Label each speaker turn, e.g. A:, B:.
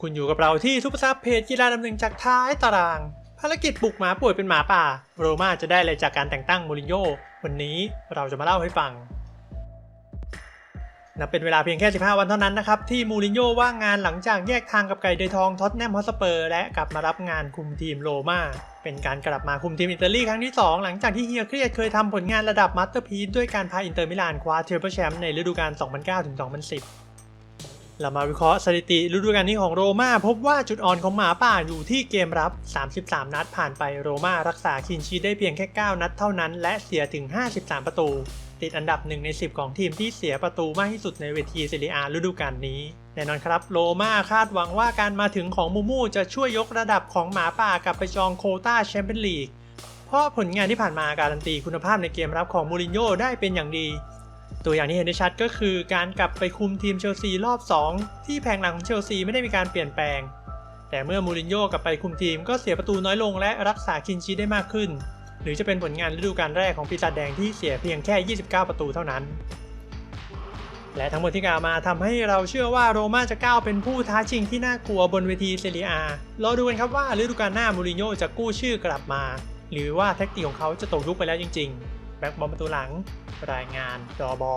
A: คุณอยู่กับเราที่ทุกซับเพจกีฬาดำเนินจากท้ายตาราง ภารกิจปลุกหมาป่วยเป็นหมาป่า โรม่าจะได้อะไรจากการแต่งตั้งมูรินโญ่วันนี้เราจะมาเล่าให้ฟัง นับเป็นเวลาเพียงแค่ 15 วันเท่านั้นนะครับ ที่มูรินโญ่ว่างงานหลังจากแยกทางกับไก่เดยทองท็อตแนมฮอสเปอร์และกลับมารับงานคุมทีมโรม่าเป็นการกลับมาคุมทีมอิตาลีครั้งที่ 2 หลังจากที่เฮียเครียดเคยทำผลงานระดับมาสเตอร์พีซด้วยการพาอินเตอร์มิลานคว้าเทเบิลแชมป์ในฤดูกาล 2009-2010 เรามาวิเคราะห์สถิติฤดูกาลนี้ของโรม่าพบว่าจุดอ่อนของหมาป่าอยู่ที่เกมรับ 33 นัดผ่านไปโรม่ารักษาคินชีได้เพียงแค่ 9 นัดเท่านั้น และเสียถึง 53 ประตู ติดอันดับ 1 ใน 10 ของทีมที่เสียประตูมากที่สุดในเวทีเซเรียฤดูกาลนี้แน่นอนครับโรม่าคาดหวังว่าการมาถึงของมูมูจะช่วยยกระดับของหมาป่ากลับไปจองโคต้าแชมเปี้ยนลีกเพราะผลงานที่ผ่านมาการันตีคุณภาพในเกมรับของมูรินโญ่ได้เป็นอย่างดี ตัวอย่างที่เห็นได้ชัดก็คือการกลับไปคุมทีมเชลซีรอบ 2 ที่แผงหลังของเชลซีไม่ได้มีการเปลี่ยนแปลง แต่เมื่อมูรินโญ่กลับไปคุมทีมก็เสียประตูน้อยลงและรักษาคินชีได้มากขึ้น หรือจะเป็นผลงานฤดูกาลแรกของปีศาจแดงที่เสียเพียงแค่ 29 ประตูเท่านั้น และทั้งหมดที่กล่าวมาทำให้เราเชื่อว่าโรม่าจะก้าวเป็นผู้ท้าชิงที่น่ากลัวบนเวทีเซเรียอารอดูกันครับว่าฤดูกาลหน้ามูรินโญ่จะกู้ชื่อกลับมา หรือว่าแท็กติกของเขาจะตกยุคไปแล้วจริง ๆ แบ็กบอลประตูหลัง รายงานจอบอ